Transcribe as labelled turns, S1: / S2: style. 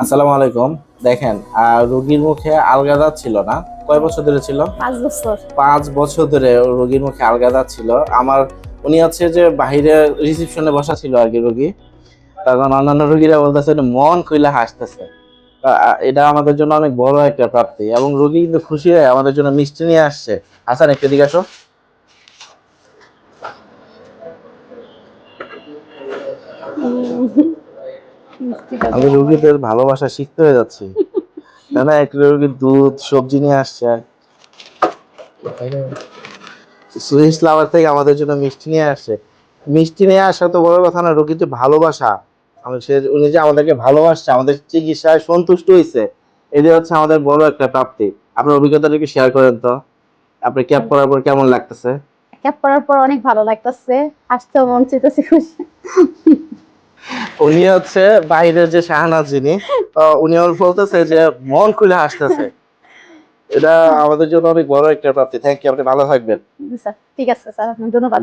S1: আসসালামু আলাইকুম। দেখেন রোগীর মুখে আলগা দাঁত ছিল না। কয় বছর ধরে ছিল?
S2: পাঁচ বছর।
S1: পাঁচ বছর ধরে রোগীর মুখে আলগা দাঁত ছিল। আমার উনি হচ্ছে যে বাইরে রিসিপশনে বসা ছিল আর কি রোগী। তখন অন্যান্য রোগীরা বলতেছে মন খুইলা হাসতেছে। এটা আমাদের জন্য অনেক বড় একটা প্রাপ্তি এবং রোগী কিন্তু খুশি হয়ে আমাদের জন্য মিষ্টি নিয়ে আসছে। হাসান একটু দিকে আসো। আমি রোগীদের ভালোবাসা শিখতে হয়ে যাচ্ছি। না না একটা রোগীর দুধ সবজি নিয়ে আসছে। সুইস লাভার থেকে আমাদের জন্য মিষ্টি নিয়ে আসছে। মিষ্টি নিয়ে আসা তো বড় কথা না রোগীর যে ভালোবাসা সে উনি যে আমাদেরকে ভালোবাসছে আমাদের চিকিৎসায় সন্তুষ্ট হয়েছে এটা হচ্ছে আমাদের বড় একটা প্রাপ্তি। আপনার অভিজ্ঞতাটা শেয়ার করেন তো। আপনি ক্যাপ করার পর কেমন লাগতেছে?
S2: ক্যাপ পরার পর অনেক ভালো লাগতেছে। আসতেও মন চাইতেছে খুশি।
S1: উনি হচ্ছে বাইরের যে শাহনাজ যিনি উনি আমার বলতেছে যে মন খুলে হাসতেছে। এটা আমাদের জন্য অনেক বড় একটা প্রাপ্তি। থ্যাংক ইউ আপনি ভালো থাকবেন।
S2: ঠিক আছে স্যার আপনার ধন্যবাদ।